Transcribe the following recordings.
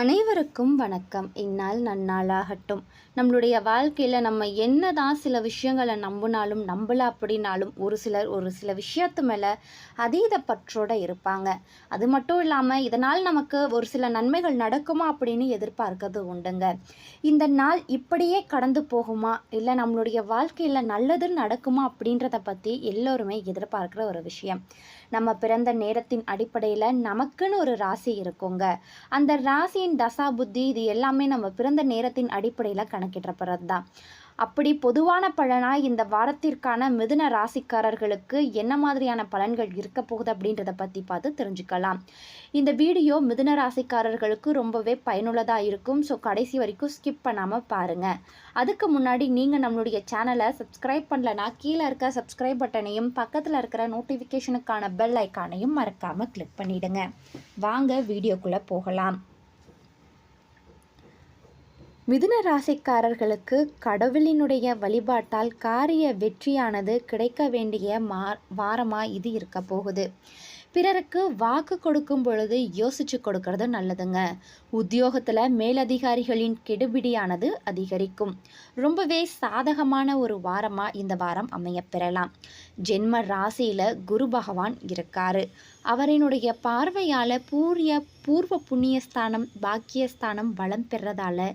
அனைவருக்கும் வணக்கம். இந்நாள் நன்னாளாகட்டும். நம்மளுடைய வாழ்க்கையில் நம்ம என்ன தான் சில விஷயங்களை நம்பினாலும் நம்பல அப்படின்னாலும் ஒரு சிலர் ஒரு சில விஷயத்து மேலே அதீத பற்றோடு இருப்பாங்க. அது மட்டும் இல்லாமல் இதனால் நமக்கு ஒரு சில நன்மைகள் நடக்குமா அப்படின்னு எதிர்பார்க்கிறது உண்டுங்க. இந்த நாள் இப்படியே கடந்து போகுமா? இல்லை நம்மளுடைய வாழ்க்கையில் நல்லது நடக்குமா அப்படின்றத பற்றி எல்லோருமே எதிர்பார்க்குற ஒரு விஷயம். நம்ம பிறந்த நேரத்தின் அடிப்படையில் நமக்குன்னு ஒரு ராசி இருக்குங்க. அந்த ராசியின் தசா புத்தி இது எல்லாமே நம்ம பிறந்த நேரத்தின் அடிப்படையில் கணக்கிடப்படுறது தான் அப்படி பொதுவான பலனாக இந்த வாரத்திற்கான மிதுன ராசிக்காரர்களுக்கு என்ன மாதிரியான பலன்கள் இருக்க போகுது அப்படின்றத பற்றி பார்த்து தெரிஞ்சுக்கலாம். இந்த வீடியோ மிதுன ராசிக்காரர்களுக்கு ரொம்பவே பயனுள்ளதாக இருக்கும். ஸோ கடைசி வரைக்கும் ஸ்கிப் பண்ணாமல் பாருங்கள் அதுக்கு முன்னாடி நீங்கள் நம்மளுடைய சேனலை சப்ஸ்கிரைப் பண்ணலனா கீழே இருக்க சப்ஸ்கிரைப் பட்டனையும் பக்கத்தில் இருக்கிற நோட்டிஃபிகேஷனுக்கான பெல் ஐக்கானையும் மறக்காமல் கிளிக் பண்ணிவிடுங்க வாங்க வீடியோக்குள்ளே போகலாம். மிதுன ராசிக்காரர்களுக்கு கடவுளினுடைய வழிபாட்டால் காரிய வெற்றியானது கிடைக்க வேண்டிய மா வாரமாக இது இருக்க போகுது. பிறருக்கு வாக்கு கொடுக்கும் பொழுது யோசிச்சு கொடுக்கறது நல்லதுங்க. உத்தியோகத்தில் மேலதிகாரிகளின் கெடுபிடியானது அதிகரிக்கும். ரொம்பவே சாதகமான ஒரு வாரமாக இந்த வாரம் அமைய பெறலாம். ஜென்ம ராசியில் குரு பகவான் இருக்காரு. அவரினுடைய பார்வையால் பூரிய பூர்வ புண்ணியஸ்தானம் பாக்கியஸ்தானம் வளம் பெறதால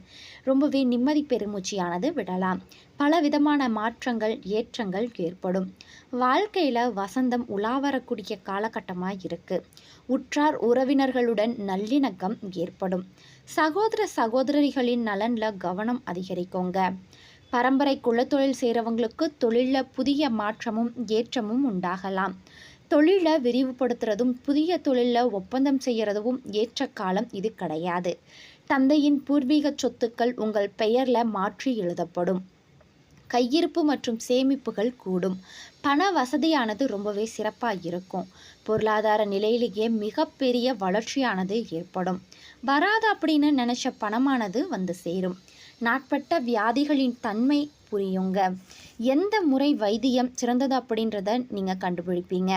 ரொம்பவே நிம்மதி பெருமூச்சியானது விடலாம். பல விதமான மாற்றங்கள் ஏற்றங்கள் ஏற்படும். வாழ்க்கையில் வசந்தம் உலா வரக்கூடிய காலகட்டமாக இருக்குது உற்றார் உறவினர்களுடன் நல்லிணக்கம் ஏற்படும். சகோதர சகோதரிகளின் நலனில் கவனம் அதிகரிக்குங்க. பரம்பரை குலத்தொழில் செய்கிறவங்களுக்கு தொழிலில் புதிய மாற்றமும் ஏற்றமும் உண்டாகலாம். தொழிலை விரிவுபடுத்துறதும் புதிய தொழிலில் ஒப்பந்தம் செய்கிறதும் ஏற்ற காலம் இது கிடையாது. தந்தையின் பூர்வீக சொத்துக்கள் உங்கள் பெயரில் மாற்றி எழுதப்படும். கையிருப்பு மற்றும் சேமிப்புகள் கூடும். பண வசதியானது ரொம்பவே சிறப்பாக இருக்கும். பொருளாதார நிலையிலேயே மிகப்பெரிய வளர்ச்சியானது ஏற்படும். வராது அப்படின்னு நினச்ச பணமானது வந்து சேரும். நாட்பட்ட வியாதிகளின் தன்மை புரியுங்க. எந்த முறை வைத்தியம் சிறந்தது அப்படின்றத நீங்கள் கண்டுபிடிப்பீங்க.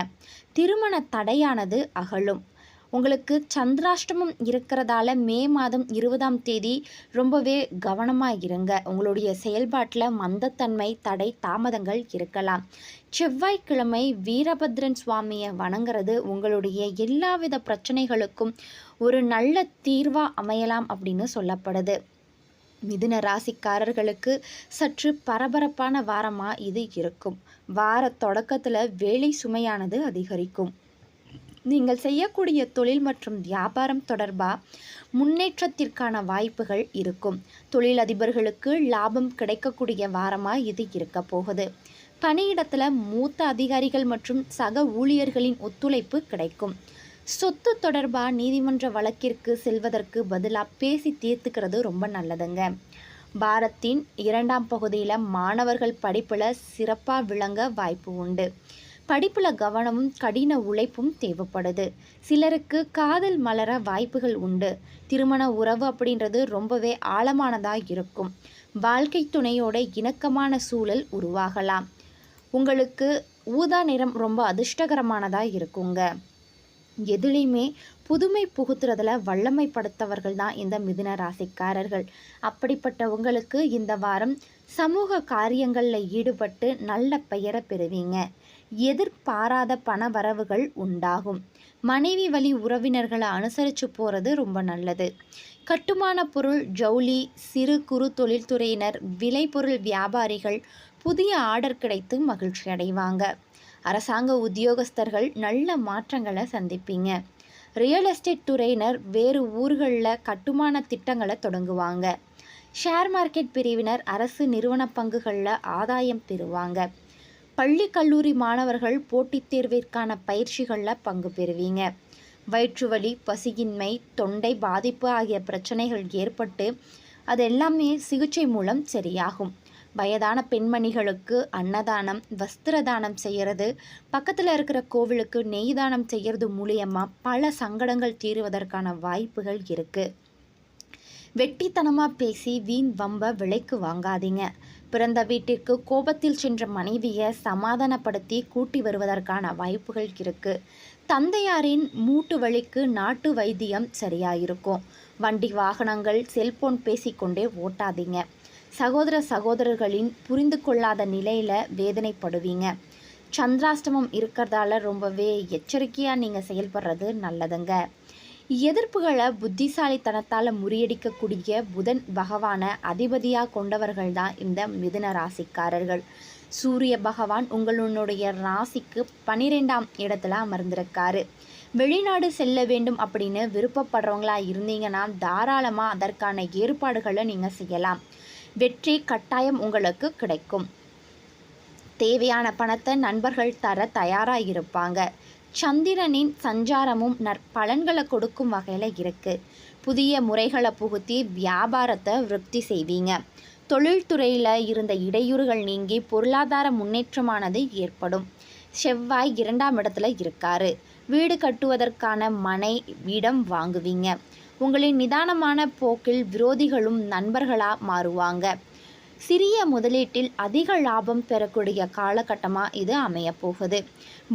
திருமண தடையானது அகலும். உங்களுக்கு சந்திராஷ்டமம் இருக்கிறதால மே மாதம் இருபதாம் தேதி ரொம்பவே கவனமாக இருங்க. உங்களுடைய செயல்பாட்டில் மந்தத்தன்மை தடை தாமதங்கள் இருக்கலாம். செவ்வாய்க்கிழமை வீரபத்ரன் சுவாமியை வணங்குறது உங்களுடைய எல்லாவித பிரச்சனைகளுக்கும் ஒரு நல்ல தீர்வாக அமையலாம் அப்படின்னு சொல்லப்படுது. மிதுன ராசிக்காரர்களுக்கு சற்று பரபரப்பான வாரமாக இது இருக்கும். வார தொடக்கத்தில் வேலை சுமையானது அதிகரிக்கும். நீங்கள் செய்யக்கூடிய தொழில் மற்றும் வியாபாரம் தொடர்பாக முன்னேற்றத்திற்கான வாய்ப்புகள் இருக்கும். தொழிலதிபர்களுக்கு லாபம் கிடைக்கக்கூடிய வாரமாக இது இருக்க போகுது. பணியிடத்தில் மூத்த அதிகாரிகள் மற்றும் சக ஊழியர்களின் ஒத்துழைப்பு கிடைக்கும். சொத்து தொடர்பாக நீதிமன்ற வழக்கிற்கு செல்வதற்கு பதிலாக பேசி தீர்த்துக்கிறது ரொம்ப நல்லதுங்க. பாரத்தின் இரண்டாம் பகுதியில் மாணவர்கள் படிப்பில் சிறப்பாக விளங்க வாய்ப்பு உண்டு. படிப்பில் கவனமும் கடின உழைப்பும் தேவைப்படுது. சிலருக்கு காதல் மலர வாய்ப்புகள் உண்டு. திருமண உறவு அப்படின்றது ரொம்பவே ஆழமானதாக இருக்கும். வாழ்க்கை துணையோட இணக்கமான சூழல் உருவாகலாம். உங்களுக்கு ஊதா நிறம் ரொம்ப அதிர்ஷ்டகரமானதாக இருக்குங்க. எதுலேயுமே புதுமை புகுத்துறதுல வல்லமை படுத்தவர்கள் தான் இந்த மிதுன ராசிக்காரர்கள். அப்படிப்பட்ட உங்களுக்கு இந்த வாரம் சமூக காரியங்களில் ஈடுபட்டு நல்ல பெயரை பெறுவீங்க. எதிர்பாராத பண வரவுகள் உண்டாகும். மனைவி வழி உறவினர்களை அனுசரித்து போகிறது ரொம்ப நல்லது. கட்டுமான பொருள் ஜவுளி சிறு குறு தொழில்துறையினர் விளைபொருள் வியாபாரிகள் புதிய ஆர்டர் கிடைத்து மகிழ்ச்சி அடைவாங்க அரசாங்க உத்தியோகஸ்தர்கள் நல்ல மாற்றங்களை சந்திப்பீங்க. ரியல் எஸ்டேட் துறையினர் வேறு ஊர்களில் கட்டுமான திட்டங்களை தொடங்குவாங்க. ஷேர் மார்க்கெட் பிரிவினர் அரசு நிறுவன பங்குகளில் ஆதாயம் பெறுவாங்க. பள்ளி கல்லூரி மாணவர்கள் போட்டித் தேர்விற்கான பயிற்சிகளில் பங்கு பெறுவீங்க. வயிற்றுவலி பசியின்மை தொண்டை பாதிப்பு ஆகிய பிரச்சனைகள் ஏற்பட்டு அது எல்லாமே சிகிச்சை மூலம் சரியாகும். வயதான பெண்மணிகளுக்கு அன்னதானம் வஸ்திர தானம் செய்கிறது பக்கத்தில் இருக்கிற கோவிலுக்கு நெய் தானம் செய்கிறது மூலியமாக பல சங்கடங்கள் தீருவதற்கான வாய்ப்புகள் இருக்குது வெட்டித்தனமாக பேசி வீண் வம்ப விலைக்கு வாங்காதீங்க. பிறந்த வீட்டிற்கு கோபத்தில் சென்ற மனைவியை சமாதானப்படுத்தி கூட்டி வருவதற்கான வாய்ப்புகள் இருக்கு. தந்தையாரின் மூட்டு வலிக்கு நாட்டு வைத்தியம் சரியாயிருக்கும். வண்டி வாகனங்கள் செல்போன் பேசிக்கொண்டே ஓட்டாதீங்க. சகோதர சகோதரர்களின் புரிந்து கொள்ளாத நிலையில் வேதனைப்படுவீங்க. சந்திராஷ்டமம் இருக்கிறதால ரொம்பவே எச்சரிக்கையாக நீங்கள் செயல்படுறது நல்லதுங்க. எதிர்ப்புகளை புத்திசாலித்தனத்தால் முறியடிக்கக்கூடிய புதன் பகவானை அதிபதியாக கொண்டவர்கள் தான் இந்த மிதுன ராசிக்காரர்கள். சூரிய பகவான் உங்களுடைய ராசிக்கு பனிரெண்டாம் இடத்துல அமர்ந்திருக்காரு. வெளிநாடு செல்ல வேண்டும் அப்படின்னு விருப்பப்படுறவங்களா இருந்தீங்கன்னா தாராளமாக அதற்கான ஏற்பாடுகளை நீங்கள் செய்யலாம். வெற்றி கட்டாயம் உங்களுக்கு கிடைக்கும். தேவையான பணத்தை நண்பர்கள் தர தயாராக இருப்பாங்க சந்திரனின் சஞ்சாரமும் நற்பலன்களை கொடுக்கும் வகையில் இருக்குது புதிய முறைகளை புகுத்தி வியாபாரத்தை விருத்தி செய்வீங்க. தொழில்துறையில் இருந்த இடையூறுகள் நீங்கி பொருளாதார முன்னேற்றமானது ஏற்படும். செவ்வாய் இரண்டாம் இடத்துல இருக்காரு. வீடு கட்டுவதற்கான மனை இடம் வாங்குவீங்க. உங்களின் நிதானமான போக்கில் விரோதிகளும் நண்பர்களாக மாறுவாங்க. சிறிய முதலீட்டில் அதிக லாபம் பெறக்கூடிய காலகட்டமாக இது அமையப்போகுது.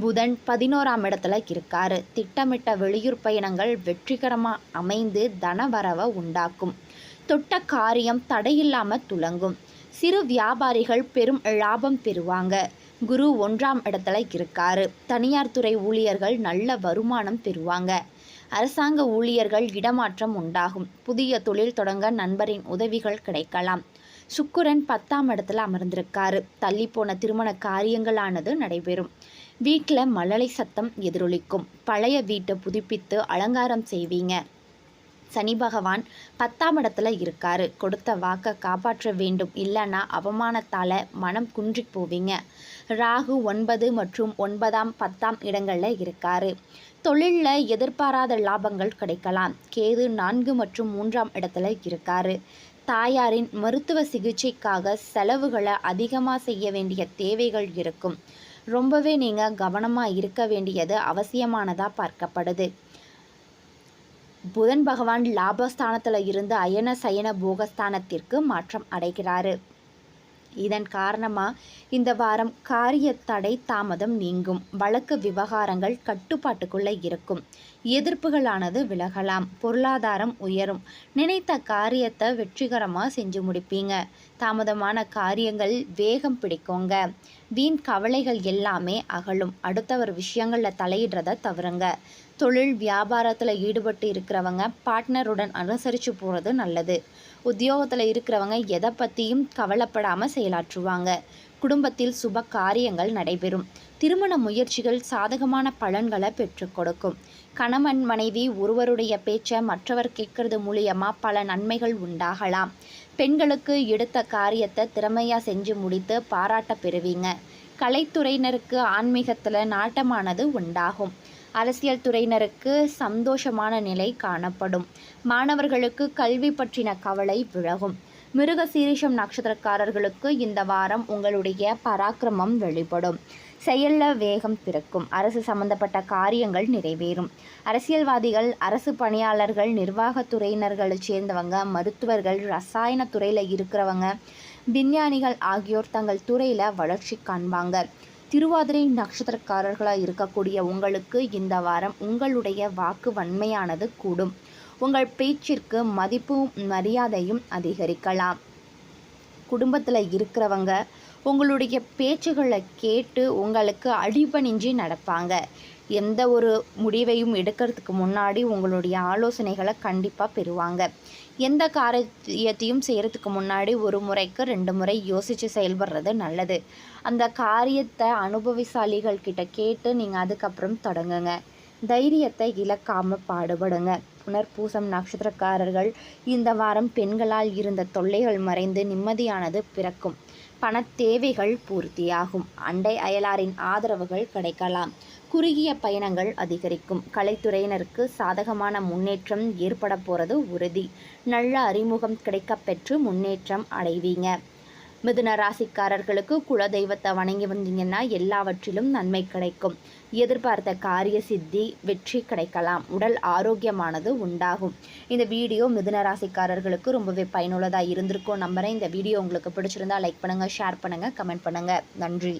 புதன் பதினோராம் இடத்துல இருக்காரு. திட்டமிட்ட வெளியூர் பயணங்கள் வெற்றிகரமாக அமைந்து தனவரவை உண்டாக்கும். தொட்ட காரியம் தடையில்லாமல் துலங்கும். சிறு வியாபாரிகள் பெரும் லாபம் பெறுவாங்க. குரு ஒன்றாம் இடத்துல இருக்காரு. தனியார் துறை ஊழியர்கள் நல்ல வருமானம் பெறுவாங்க. அரசாங்க ஊழியர்கள் இடமாற்றம் உண்டாகும். புதிய தொழில் தொடங்க நண்பரின் உதவிகள் கிடைக்கலாம். சுக்குரன் பத்தாம் இடத்துல அமர்ந்திருக்காரு. தள்ளி போன திருமண காரியங்களானது நடைபெறும். வீட்டில் மழலை சத்தம் எதிரொலிக்கும். பழைய வீட்டை புதுப்பித்து அலங்காரம் செய்வீங்க. சனி பகவான் பத்தாம் இடத்துல இருக்காரு. கொடுத்த வாக்கை காப்பாற்ற வேண்டும். இல்லைன்னா அவமானத்தால் மனம் குன்றி போவீங்க. ராகு ஒன்பது மற்றும் ஒன்பதாம் பத்தாம் இடங்களில் இருக்காரு. தொழிலில் எதிர்பாராத லாபங்கள் கிடைக்கலாம். கேது நான்கு மற்றும் மூன்றாம் இடத்துல இருக்காரு. தாயாரின் மருத்துவ சிகிச்சைக்காக செலவுகளை அதிகமாக செய்ய வேண்டிய தேவைகள் இருக்கும். ரொம்பவே நீங்கள் கவனமாக இருக்க வேண்டியது அவசியமானதாக பார்க்கப்படுது. புதன் பகவான் லாபஸ்தானத்தில் இருந்து அயன சயன போகஸ்தானத்திற்கு மாற்றம் அடைகிறாரு. இதன் காரணமாக இந்த வாரம் காரிய தடை தாமதம் நீங்கும். வழக்கு விவகாரங்கள் கட்டுப்பாட்டுக்குள்ளே இருக்கும். எதிர்ப்புகளானது விலகலாம். பொருளாதாரம் உயரும். நினைத்த காரியத்தை வெற்றிகரமாக செஞ்சு முடிப்பீங்க. தாமதமான காரியங்கள் வேகம் பிடிக்குங்க. வீண் கவலைகள் எல்லாமே அகலும். அடுத்தவர் விஷயங்களில் தலையிடுறத தவறுங்க. தொழில் வியாபாரத்தில் ஈடுபட்டு இருக்கிறவங்க பார்ட்னருடன் அனுசரித்து போகிறது நல்லது. உத்தியோகத்தில் இருக்கிறவங்க எதை பற்றியும் கவலைப்படாமல் செயலாற்றுவாங்க. குடும்பத்தில் சுப காரியங்கள் நடைபெறும். திருமண முயற்சிகள் சாதகமான பலன்களை பெற்றுக் கொடுக்கும். கணவன் மனைவி ஒருவருடைய பேச்சை மற்றவர் கேட்கறது மூலியமாக பல நன்மைகள் உண்டாகலாம். பெண்களுக்கு எடுத்த காரியத்தை திறமையாக செஞ்சு முடித்து பாராட்ட பெறுவீங்க. கலைத்துறையினருக்கு ஆன்மீகத்தில் நாட்டமானது உண்டாகும். அரசியல் துறையினருக்கு சந்தோஷமான நிலை காணப்படும். மாணவர்களுக்கு கல்வி பற்றின கவலை விலகும். மிருக சீரிஷம் நட்சத்திரக்காரர்களுக்கு இந்த வாரம் உங்களுடைய பராக்கிரமம் வெளிப்படும். செயலில் வேகம் பிறக்கும். அரசு சம்பந்தப்பட்ட காரியங்கள் நிறைவேறும். அரசியல்வாதிகள் அரசு பணியாளர்கள் நிர்வாகத்துறையினர்களை சேர்ந்தவங்க மருத்துவர்கள் ரசாயன துறையில் இருக்கிறவங்க விஞ்ஞானிகள் ஆகியோர் தங்கள் துறையில் வளர்ச்சி காண்பாங்க. திருவாதிரை நட்சத்திரக்காரர்களாக இருக்கக்கூடிய உங்களுக்கு இந்த வாரம் உங்களுடைய வாக்கு வன்மையானது கூடும். உங்கள் பேச்சிற்கு மதிப்பும் மரியாதையும் அதிகரிக்கலாம். குடும்பத்தில் இருக்கிறவங்க உங்களுடைய பேச்சுகளை கேட்டு உங்களுக்கு அடிபணிஞ்சு நடப்பாங்க. எந்த ஒரு முடிவையும் எடுக்கிறதுக்கு முன்னாடி உங்களுடைய ஆலோசனைகளை கண்டிப்பாக பெறுவாங்க. எந்த காரியத்தையும் செய்கிறதுக்கு முன்னாடி ஒரு முறைக்கு ரெண்டு முறை யோசித்து செயல்படுறது நல்லது. அந்த காரியத்தை அனுபவசாலிகள் கிட்ட கேட்டு நீங்கள் அதுக்கப்புறம் தொடங்குங்க. தைரியத்தை இழக்காமல் பாடுபடுங்க. புனர்பூசம் நட்சத்திரக்காரர்கள் இந்த வாரம் பெண்களால் இருந்த தொல்லைகள் மறைந்து நிம்மதியானது பிறக்கும். பணத் தேவைகள் பூர்த்தியாகும். அண்டை அயலாரின் ஆதரவுகள் கிடைக்கலாம். குறுகிய பயணங்கள் அதிகரிக்கும். கலைத்துறையினருக்கு சாதகமான முன்னேற்றம் ஏற்பட போகிறது உறுதி. நல்ல அறிமுகம் கிடைக்கப்பெற்று முன்னேற்றம் அடைவீங்க. மிதுன ராசிக்காரர்களுக்கு குல தெய்வத்தை வணங்கி வந்தீங்கன்னா எல்லாவற்றிலும் நன்மை கிடைக்கும். எதிர்பார்த்த காரிய சித்தி வெற்றி கிடைக்கலாம். உடல் ஆரோக்கியமானது உண்டாகும். இந்த வீடியோ மிதுன ராசிக்காரர்களுக்கு ரொம்பவே பயனுள்ளதாக இருந்திருக்கும். நம்புகிறேன் இந்த வீடியோ உங்களுக்கு பிடிச்சிருந்தா லைக் பண்ணுங்கள் ஷேர் பண்ணுங்கள் கமெண்ட் பண்ணுங்கள் நன்றி.